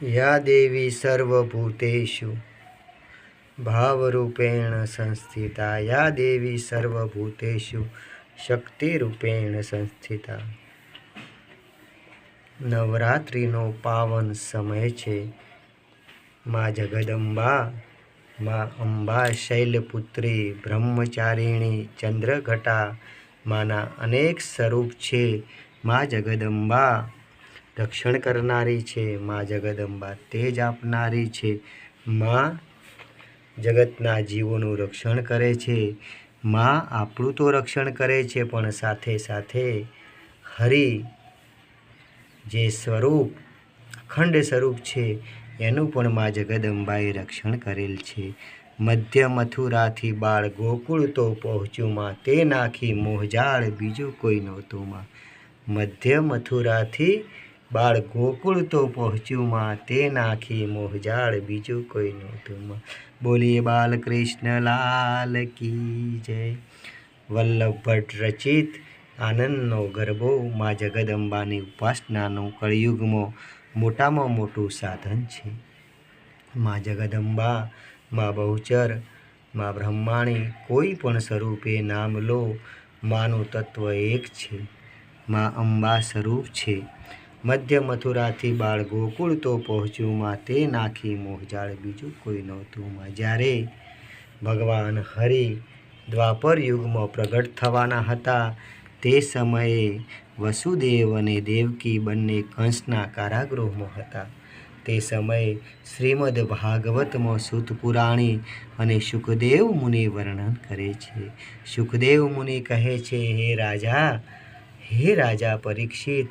યા દેવી સર્વભૂતેશુ ભાવરૂપેણ સંસ્થિતા યા દેવી સર્વભૂતેશુ શક્તિરૂપેણ સંસ્થિતા નવરાત્રિનો પાવન સમય છે મા જગદંબા મા અંબા શૈલપુત્રી બ્રહ્મચારિણી ચંદ્રઘટા માના અનેક સ્વરૂપ છે મા જગદંબા રક્ષણ કરનારી છે, મા જગદંબા તેજ આપનારી છે. મા જગતના જીવોનું રક્ષણ કરે છે. મા આપણું તો રક્ષણ કરે છે, પણ સાથે સાથે હરિ જે સ્વરૂપ, અખંડ સ્વરૂપ છે, એનું પણ મા જગદંબાએ રક્ષણ કરેલ છે. મધ્ય મથુરાથી બાળ ગોકુળ તો પહોંચ્યું માં, તે નાખી મોહજાળ બીજું કોઈ નહોતું માં. મધ્ય મથુરાથી બાળ ગોકુળ તો પહોંચ્યું માં, તે નાખી મોહજાળ બીજું કોઈ નહોતું માં. બોલીએ બાલકૃષ્ણ લાલ કી જય. વલ્લભ ભટ્ટ રચિત આનંદનો ગરબો, મા જગદંબાની ઉપાસનાનું કળિયુગમાં મોટામાં મોટું સાધન છે. મા જગદંબા, મા બહુચર, મા બ્રહ્માણી, કોઈ પણ સ્વરૂપે નામ લો, માનું તત્વ એક છે. મા અંબા સ્વરૂપ છે. મધ્ય મથુરાથી બાળ ગોકુળ તો પહોંચ્યું માં તે નાખી મોહજાળ બીજું કોઈ નહોતું માં જ્યારે ભગવાન હરિ દ્વાપર યુગમાં પ્રગટ થવાના હતા. તે સમયે વસુદેવ અને દેવકી બંને કંસના કારાગૃહમાં હતા. તે સમયે શ્રીમદ ભાગવતમાં સુતપુરાણી અને સુખદેવ મુનિ વર્ણન કરે છે. સુખદેવ મુનિ કહે છે, હે રાજા હે રાજા પરીક્ષિત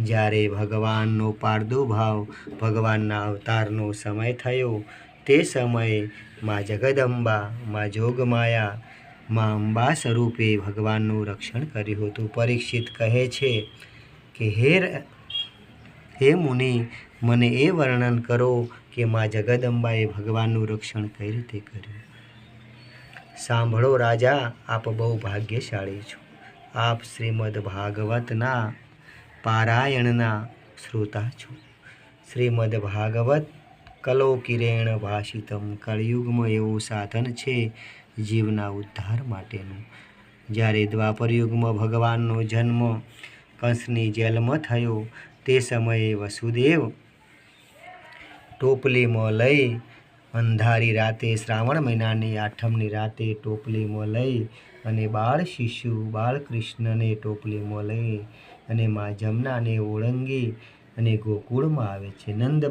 જ્યારે ભગવાનનો પારદુભાવ ભગવાનના અવતારનો સમય થયો, તે સમયે મા જગદંબા, મા જોગમાયા, મા અંબા સ્વરૂપે ભગવાનનું રક્ષણ કર્યું હતું. પરીક્ષિત કહે છે કે, હે હે મુનિ, મને એ વર્ણન કરો કે મા જગદંબાએ ભગવાનનું રક્ષણ કઈ રીતે કર્યું? સાંભળો રાજા, આપ બહુ ભાગ્યશાળી છો. આપ શ્રીમદ ભાગવતના પારાયણના શ્રોતા છો. શ્રીમદ ભાગવત કલો કિરેણ ભાષિતમ કળિયુગમાં એવું સાધન છે જીવના ઉદ્ધાર માટેનું. જ્યારે દ્વાપર યુગમાં ભગવાનનો જન્મ કંસની જેલમાં થયો, તે સમયે વસુદેવ ટોપલીમાં લઈ અંધારી રાતે, શ્રાવણ મહિનાની આઠમની રાતે ટોપલીમાં લઈ અને બાળ શિશુ બાળકૃષ્ણને ટોપલીમાં લઈ અને મા જમનાને ઓળંગી અને ગોકુળમાં આવે છે. નંદ